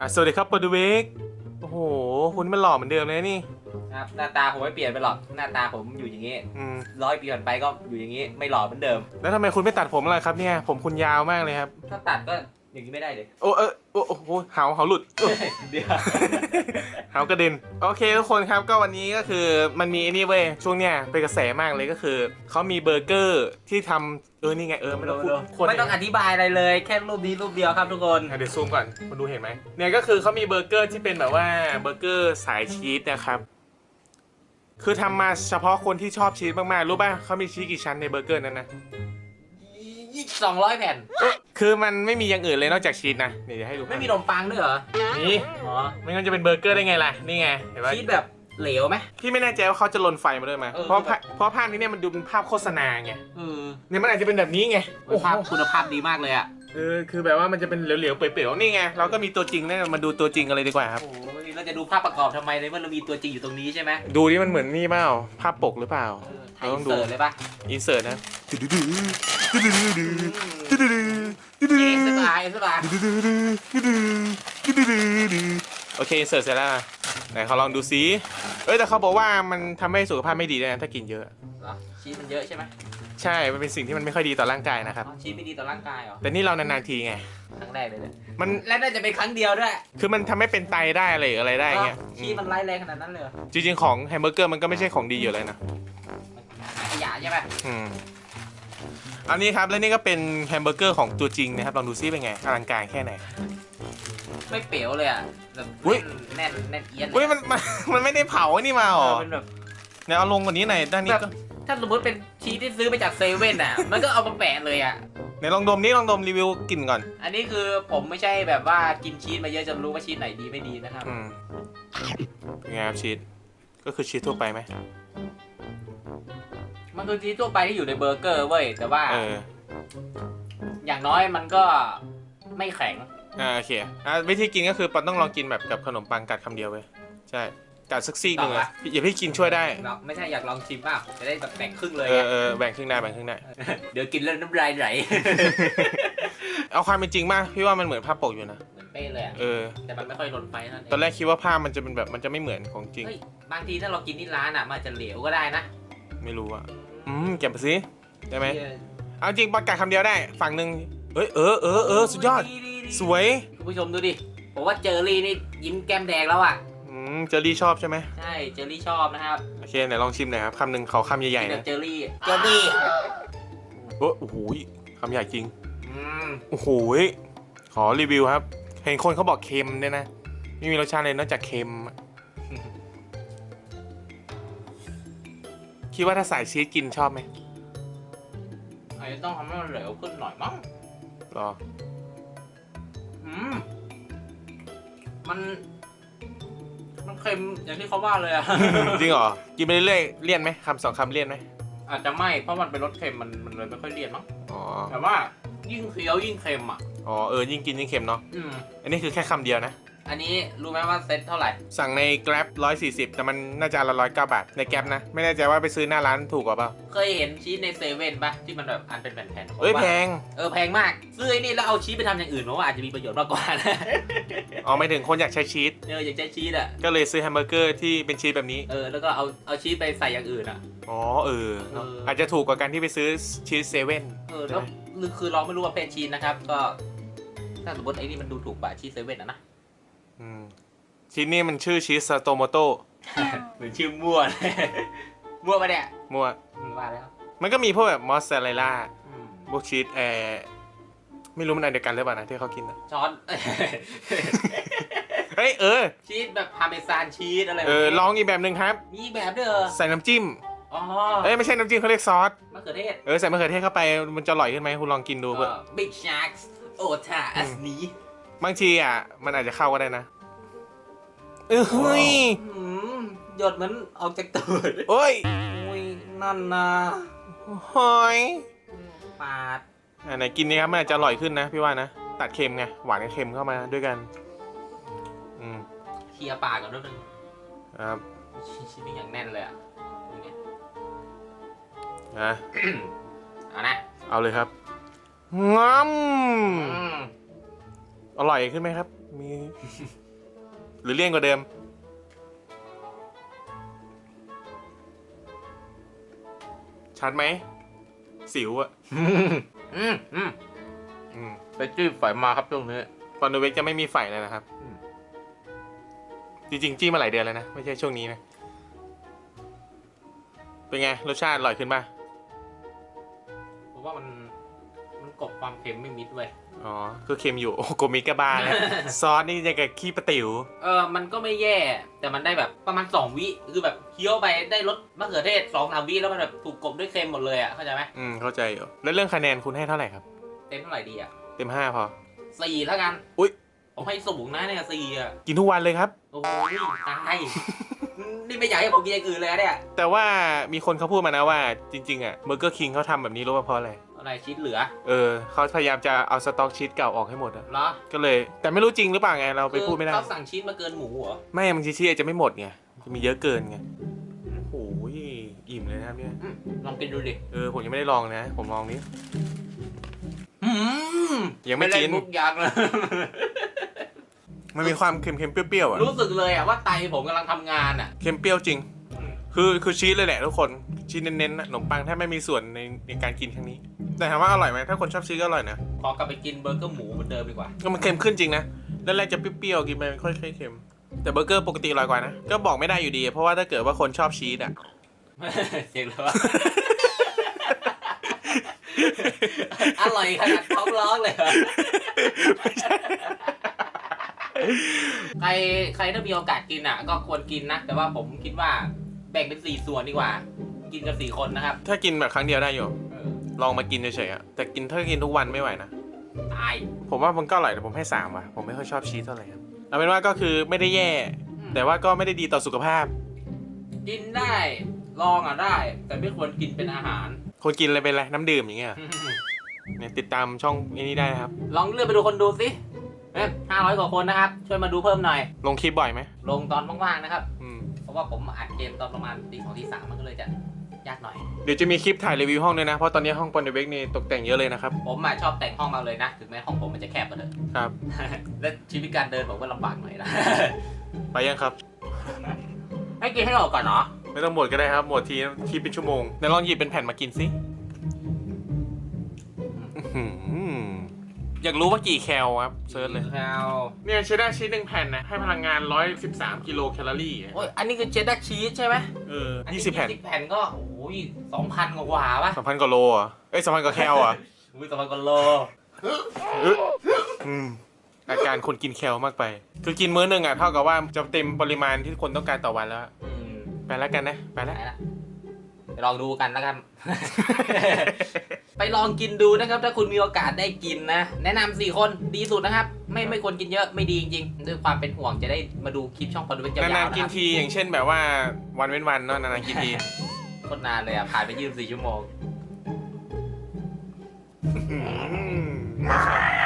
อะสวัสดีครับปอดูเวกโอ้โห คุณมันหล่อเหมือนเดิมเลยนี่ ครับหน้าตาผมไม่เปลี่ยนไปหรอกหน้าตาผมอยู่อย่างนี้อืม ร้อยปีผ่านไปก็อยู่อย่างนี้ไม่หล่อเหมือนเดิม แล้วทำไมคุณไม่ตัดผมล่ะครับเนี่ย ผมคุณยาวมากเลยครับ ถ้าตัดก็ อย่างนี้ไม่ได้เลยโอ้เออโอ้โอ้โหเหาเหาหลุดโอ้เดี๋ยวเหากระเด็น โอเคทุกคนครับก็วันนี้ก็คือมันมีไอ้นี่เว้ยช่วงเนี้ยเป็นกระแสมากเลยก็คือเขามีเบอร์เกอร์ที่ทำเออนี่ไงเออไม่ต้องพูดคนไม่ต้องอธิบายอะไรเลย แค่รูปนี้รูปเดียวครับทุกคนอะเดี๋ยวซูมก่อนคุณดูเห็นไหมเนี่ยก็คือเขามีเบอร์เกอร์ที่เป็นแบบว่าเบอร์เกอร์สายชีสนะครับ คือทำมาเฉพาะคนที่ชอบชีสมากๆรู้ป่ะเขามีชีสกี่ชั้นในเบอร์เกอร์นั้นนะ ยี่สองร้อยแผ่น คือมันไม่มีอย่างอื่นเลยนอกจากชีสนะเดี๋ยวจะให้ดูไม่มีขนมปังด้วยเหรอ นี่อ๋อ ไม่งั้นจะเป็นเบอร์เกอร์ได้ไงล่ะ นี่ไงเห็นปะชีสแบบเหลวไหม พี่ไม่แน่ใจว่าเขาจะลนไฟมาด้วยไหมเออ เพราะภาพเพราะภาพนี้เนี่ยมันดูเป็นภาพโฆษณาไงเออเนี่ยมันอาจจะเป็นแบบนี้ไงโอ้โหภาพคุณภาพดีมากเลยอะ เออคือแบบว่ามันจะเป็นเหลวๆเปื่อยๆนี่ไงเราก็มีตัวจริงนะมาดูตัวจริงกันเลยดีกว่าครับ โอ้ยเรา จะดูภาพประกอบทำไมในเมื่อเรามีตัวจริงอยู่ตรงนี้ใช่ไหมดูนี่มันเหมือนนี่เปล่าภาพปกหรือเปล่าเออถ่ายอินเสิร์ตเลยปะอินเสิร์ตนะเอ็กซ์ตาเอ็กซ์ตาโอเคอินเสิร์ตเสร็จแล้วนะไหนเขาลองดูซิเอ้ยแต่เขาบอกว่ามันทำให้สุขภาพไม่ดีด้วยนะถ้ากินเยอะ เหรอ ชีสมันเยอะใช่ไหมใช่ มันเป็นสิ่งที่มันไม่ค่อยดีต่อร่างกายนะครับ อ๋อชีสไม่ดีต่อร่างกายเหรอ แต่นี่เรานานๆทีไง ครั้งแรกเลยเนี่ยมัน และน่าจะเป็นครั้งเดียวด้วยคือมันทำให้เป็นไตได้อะไรหรืออะไรได้เงี้ยอ๋อชีสมันร้ายแรงขนาดนั้นเลยเหรอจริงๆของแฮมเบอร์เกอร์มันก็ไม่ใช่ของดีอยู่เลยนะ ขยะใช่ไหมอืม อันนี้ครับ แล้วนี่ก็เป็นแฮมเบอร์เกอร์ของตัวจริงนะครับ ลองดูซิเป็นไง อลังการแค่ไหน ไม่เป๋วเลยอะแบบอุ๊ย แน่นแน่นเอียนเลเฮ้ยยมันมัน มันไม่ได้เผาไอ้นี่มาหรเอออเป็นแบบเนี่ยเอาลงกว่านี้หน่อยด้านนี้แบบก็ ถ้าสมมติเป็นชีสที่ซื้อมาจากเซเว่นอะ มันก็เอามาแปะเลยอะ ไหนลองดมนี่ลองดมรีวิวกลิ่นก่อน อันนี้คือผมไม่ใช่แบบว่ากินชีสมาเยอะจนรู้ว่าชีสไหนดีไม่ดีนะครับ อืมเป็นไงครับชีสก็คือชีสทั่วไปไหมมันคือชีสทั่วไปที่อยู่ในเบอร์เกอร์เว้ย แต่ว่า เอออย่างน้อยมันก็ไม่แข็ง อ่าโอเคอ่าวิธีกินก็คือปอนต้องลองกินแบบกับขนมปังกัดคำเดียวเลยใช่ กัดสักซี่หนึ่งอะอย่าพี่กินช่วยได้ เราไม่ใช่อยากลองชิมเปล่าจะได้แบบแบ่งครึ่งเลยเออไงเออแบ่งครึ่งได้แบ่งครึ่งได้ เดี๋ยวกินแล้วน้ำลายไหลเอาความเป็นจริงมากพี่ว่ามันเหมือนภาพปกอยู่นะ เหมือนเป้เลยอะเออ แต่มันไม่ค่อยหล่นไปนั่นเอตอนงแรกคิดว่าภาพมันจะเป็นแบบมันจะไม่เหมือนของจริง เฮ้ยบางทีถ้าเรากินที่ร้านอะมันอาจจะเหลวก็ได้นะไม่รู้อะอืมเก็บไปสิได้ไหม เอาจริงปอนกัดคำเดียวได้ ฝั่งหนึ่งเอ้ยเออเออเออสุดยอด สวย คุณผู้ชมดูดิผมว่าเจอรี่นี่ยิ้มแก้มแดงแล้วอะอื มเจอรี่ชอบใช่ไหมใช่เจอรี่ชอบนะครับโอเคไหนลองชิมหน่อยครับคำหนึ่งขอคำใหญ่กินๆแบบนะเจอรี่เจอรี่โอ้โอ้โหคำใหญ่จริงอืมโอ้โหขอรีวิวครับ เห็นคนเขาบอกเค็มด้วยนะไม่มีรสชาติเลยนอกจากเค็มอะคิดว่าถ้าใส่ชีสกินชอบไหมอาจจะต้องทำให้มันเหลวขึ้นหน่อยมั้งรอ อืม มัน มันเค็มอย่างที่เขาว่าเลยอะ จริงเหรอ กินไปเรื่อยๆเลี่ยนไหมคำสองคำเลี่ยนไหมอาจจะไม่เพราะมันเป็นรสเค็มมันมันเลยไม่ค่อยเลี่ยนมั้งอ๋อ แต่ว่ายิ่งเคี้ยวยิ่งเค็มอะอ๋อ เออ ยิ่งกินยิ่งเค็มเนาะ อืมอันนี้คือแค่คำเดียวนะ อันนี้รู้ไหมว่าเซ็ตเท่าไหร่ สั่งใน Grab 140 แต่มันน่าจะละร้อยเก้าบาท ใน Grab นะ ไม่แน่ใจว่าไปซื้อหน้าร้านถูกกว่าเปล่า เคยเห็นชีสในเซเว่นปะที่มันแบบอันเป็นแผ่นๆผมเอ้ยว่าแพง เออแพงมาก ซื้อไอ้นี่แล้วเอาชีสไปทำอย่างอื่นเพราะว่าอาจจะมีประโยชน์มากกว่านะ อ๋อไม่ถึงคนอยากใช้ชีส เอออยากใช้ชีสอะ ก็เลยซื้อแฮมเบอร์เกอร์ที่เป็นชีสแบบนี้ เออแล้วก็เอาเอาชีสไปใส่อย่างอื่นอะ อ๋อเออเนอะเอออ อาจจะถูกกว่าการที่ไปซื้อชีสเซเว่น เออแล้วคือเราไม่รู้ว่าเป็นชีสนะครับ ก็ถ้าสมมติไอ้นี่มันดูถูกกว่าชีสเซเว่นอะนะ อืมชีสนี่มันชื่อชีสสโตโมโตเหมือนชื่อมั่วเลยมั่วปะเนี่ยมั่วอืมว่าแล้วมันก็มีพวกแบบมอสซาเรลล่าอืมพวกชีสแอร์ไม่รู้มันอันเดียวกันหรือเปล่านะที่เขากินนะช้อนเฮ้ยเออชีสแบบพาเมซานชีสอะไรเออแบบนี้ลองอีกแบบหนึ่งครับ มีอีกแบบด้วยเหรอใส่น้ำจิ้มอ๋อเอ้ยไม่ใช่น้ำจิ้มเขาเรียกซอสมะเขือเทศเออใส่มะเขือเทศเข้าไปมันจะอร่อยขึ้นไหมคุณลองกินดูเพื่อ บิ๊กชาร์กโอทาอัสนี้ บางทีอะ มันอาจจะเข้าก็ได้นะเออเฮ้ยอืมหยดเหมือนออกจากตูดโอ้ยอุ้ยนั่นนะหอยปาดอะไหนกินนี่ครับมันอาจจะอร่อยขึ้นนะพี่ว่านะ ตัดเค็มไง หวานกับเค็มเข้ามาด้วยกัน อืมเคลียร์ปากก่อนนิดนึงครับชิ้นนี้อย่างแน่นเลยอะดูเนี่ยนะ เอานะ เอาเลยครับงอมอืม อร่อยขึ้นไหมครับ มี หรือเลี่ยนกว่าเดิม ชัดไหม สิวอะอืมอืมอืมไปจี้ไฟมาครับช่วงนี้ ตอนดูเวกจะไม่มีไฟเลยนะครับ อืม จริงๆ จี้มาหลายเดือนแล้วนะ ไม่ใช่ช่วงนี้นะ เป็นไง รสชาติอร่อยขึ้นป่ะ เพราะว่ามัน มันกลบความเค็มไม่มิดเว้ย อ๋อคือเค็มอยู่โอ้โกมิกะบาแล้วซอสนี่ยังกับขี้ปลาติ๋วเออมันก็ไม่แย่ แต่มันได้แบบประมาณสองวิคือแบบเคี้ยวไปได้รสมะเขือเทศสองสามวิแล้วมันแบบถูกกลบด้วยเค็มหมดเลยอะเข้าใจไหมอืมเข้าใจอยู่ แล้วเรื่องคะแนนคุณให้เท่าไหร่ครับ เต็มเท่าไหร่ดีอะเต็มห้าพอ สี่แล้วกันอุ๊ย ผมให้สูงนะเนี่ยสี่อะกินทุกวันเลยครับ โอ้ยตายนี่ไม่อยากให้ผมกินอย่างอื่นเลยอะเนี่ยแต่ว่ามีคนเขาพูดมานะว่าจริงๆอะเบอร์เกอร์คิงเขาทำแบบนี้รู้ว่าเพราะอะไร อะไรชีสเหลือเออเขาพยายามจะเอาสต็อกชีสเก่าออกให้หมดอะเหรอก็เลย แต่ไม่รู้จริงหรือเปล่าไงเราไปพูดไม่ได้ คือเขาสั่งชีสมาเกินหมูเหรอไม่บางทีชีสอาจจะไม่หมดไงจะมีเยอะเกินไงโอ้โหอิ่มเลยนะครับเนี่ยอืมลองกินดูดิเออผมยังไม่ได้ลองนะ ผมลองนี้ อืมยังไม่กินเล่มุกยักษ์เลยมันมีความเค็มๆเปรี้ยวๆอะรู้สึกเลยอะว่าไตผมกำลังทำงานอะเค็มเปรี้ยวจริง คือคือชีสเลยแหละทุกคนชีสเน้นๆนะขนมปังแทบไม่มีส่วนในในการกินครั้งนี้ แต่ถามว่าอร่อยไหมถ้าคนชอบชีสก็อร่อยนะขอกลับไปกินเบอร์เกอร์หมูเหมือนเดิมดีกว่าก็มันเค็มขึ้นจริงนะแรกๆจะเปรี้ยวๆกินไปมันค่อยๆเค็ม แต่เบอร์เกอร์ปกติอร่อยกว่านะก็บอกไม่ได้อยู่ดี เพราะว่าถ้าเกิดว่าคนชอบชีสอะเสียงเลยว่าอร่อยขนาดท้องร้องเลยเหรอใครใครถ้ามีโอกาสกินอะ ก็ควรกินนะ แต่ว่าผมคิดว่าแบ่งเป็นสี่ส่วนดีกว่า กินกันสี่คนนะครับ ถ้ากินแบบครั้งเดียวได้อยู่เออ ลองมากินเฉยๆอะแต่กินถ้ากินทุกวันไม่ไหวนะ ตาย ผมว่ามันก็อร่อยแต่ผมให้สามว่ะ ผมไม่ค่อยชอบชีสเท่าไหร่ครับเอาเป็นว่าก็คือไม่ได้แย่ อืม แต่ว่าก็ไม่ได้ดีต่อสุขภาพ กินได้ ลองอะได้ แต่ไม่ควรกินเป็นอาหาร คนกินอะไรเป็นอะไรน้ำดื่มอย่างเงี้ยเนี่ยติดตามช่องนี้ได้นะครับ ลองเลื่อนไปดูคนดูสิห้าร้อยกว่าคนนะครับ ช่วยมาดูเพิ่มหน่อย ลงคลิปบ่อยไหมลงตอนว่างๆนะครับ อืม เพราะว่าผมอัดเกมตอนประมาณตีสองตีสามมันก็เลยจะ ยากหน่อย เดี๋ยวจะมีคลิปถ่ายรีวิวห้องด้วยนะ เพราะตอนนี้ห้องปอนเดเวกนี่ตกแต่งเยอะเลยนะครับ ผมอะชอบแต่งห้องมากเลยนะ ถึงแม้ห้องผมมันจะแคบก็เถอะ ครับ และชีวิตการเดินผมก็ลำบากหน่อยนะ ไปยังครับ ให้กินให้ออกก่อนเนาะไม่ต้องหมดก็ได้ครับ หมดทีคลิปเป็นชั่วโมงเดี๋ยวลองหยิบเป็นแผ่นมากินสิอื้อหือ อยากรู้ว่ากี่แคลครับเซิร์ชเลย แคลเนี่ยเชดดาร์ชีสหนึ่งแผ่นนะให้พลังงาน 113 กิโลแคลอรี่อะโอ้ยอันนี้คือเชดดาร์ชีสใช่ไหมเอออันนี้20แผ่น20แผ่นก็โอ้ยสองพันกว่าๆป่ะสองพันกว่าโลเหรอะเอ้ยสองพันกว่าแคลอะอุ้ยสองพันกว่าโลเอ้ยอืมอาการคนกินแคลมากไป คือกินมื้อหนึ่งอะเท่ากับว่าจะเต็มปริมาณที่คนต้องการต่อวันแล้วอืมไปแล้วกันนะไปไปแล้วละไปลองดูกันแล้วกัน ไปลองกินดูนะครับ ถ้าคุณมีโอกาสได้กินนะ แนะนำสี่คนดีสุดนะครับ ไม่ไม่ควรกินเยอะไม่ดีจริงๆด้วยความเป็นห่วงจะได้มาดูคลิปช่องคอนดูเป็นยาวๆนานนะๆคกินรับทีอย่างเช่นแบบว่าวันเว้นวันเนาะนานๆกินทีโคตรนานเลยอะผ่านไปยี่สิบสี่ชั่วโมงอืมนะครับ